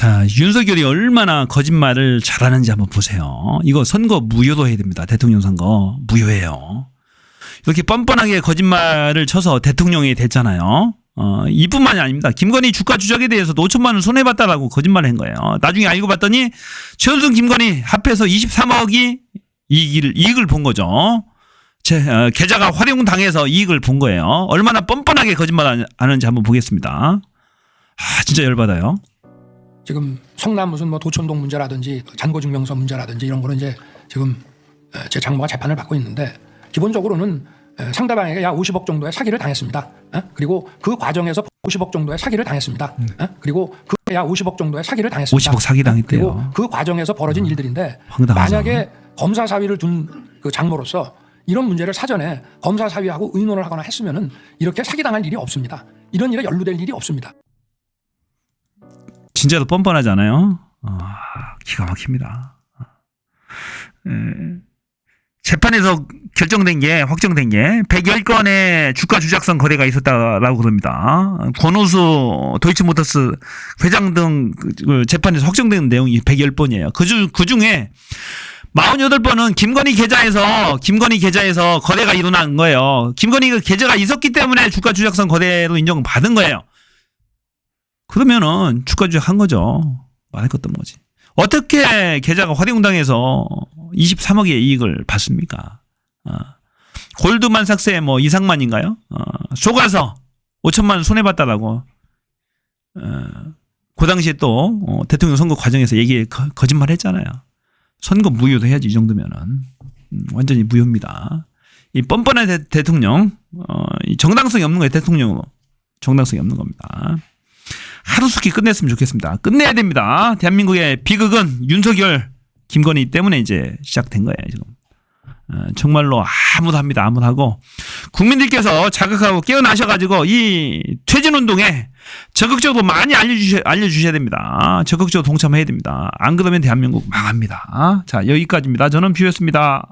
자, 윤석열이 얼마나 거짓말을 잘하는지 한번 보세요. 이거 선거 무효도 해야 됩니다. 대통령 선거 무효해요. 이렇게 뻔뻔하게 거짓말을 쳐서 대통령이 됐잖아요. 어, 이뿐만이 아닙니다. 김건희 주가 조작에 대해서도 5천만 원 손해봤다라고 거짓말을 한 거예요. 나중에 알고 봤더니 최은순 김건희 합해서 23억이 이익을, 이익을 본 거죠. 제, 어, 계좌가 활용당해서 이익을 본 거예요. 얼마나 뻔뻔하게 거짓말 하는지 한번 보겠습니다. 아, 진짜 열받아요. 지금 성남 무슨 뭐 도촌동 문제라든지 잔고증명서 문제라든지 이런 거는 이제 지금 에, 제 장모가 재판을 받고 있는데 기본적으로는 에, 상대방에게 약 50억 정도의 사기를 당했습니다. 에? 그리고 그 과정에서 50억 정도의 사기를 당했습니다. 에? 그리고 그 약 50억 정도의 사기를 당했습니다. 50억 사기 당했대요. 그리고 그 과정에서 벌어진 일들인데 황당하죠. 만약에 검사 사위를 둔 그 장모로서 이런 문제를 사전에 검사 사위하고 의논을 하거나 했으면은 이렇게 사기 당할 일이 없습니다. 이런 일에 연루될 일이 없습니다. 진짜로 뻔뻔하잖아요. 아, 기가 막힙니다. 에, 재판에서 결정된 게 확정된 게 110건의 주가 주작성 거래가 있었다라고 그럽니다. 권오수 도이치모터스 회장 등그 재판에서 확정된 내용이 110번이에요. 그 중 그 중에 48번은 김건희 계좌에서 김건희 계좌에서 거래가 일어난 거예요. 김건희 그 계좌가 있었기 때문에 주가 주작성 거래로 인정받은 거예요. 그러면은 주가 주작한 거죠. 말할 것도 없는 거지. 어떻게 계좌가 활용당해서 23억의 이익을 받습니까? 어. 골드만삭스의 뭐 이상만인가요? 어. 속아서 5천만 원 손해봤다라고 어. 그 당시에 또 어, 대통령 선거 과정에서 얘기 거, 거짓말 했잖아요. 선거 무효도 해야지 이 정도면은 음, 완전히 무효입니다. 이 뻔뻔한 대, 대통령 어, 이 정당성이 없는 거예요. 대통령 정당성이 없는 겁니다. 하루속히 끝냈으면 좋겠습니다. 끝내야 됩니다. 대한민국의 비극은 윤석열, 김건희 때문에 이제 시작된 거예요. 지금 어, 정말로 아무도 합니다. 아무도 하고 국민들께서 자극하고 깨어나셔가지고 이 퇴진 운동에 적극적으로 많이 알려주셔, 알려주셔야 됩니다. 적극적으로 동참해야 됩니다. 안 그러면 대한민국 망합니다. 자 여기까지입니다. 저는 뷰였습니다.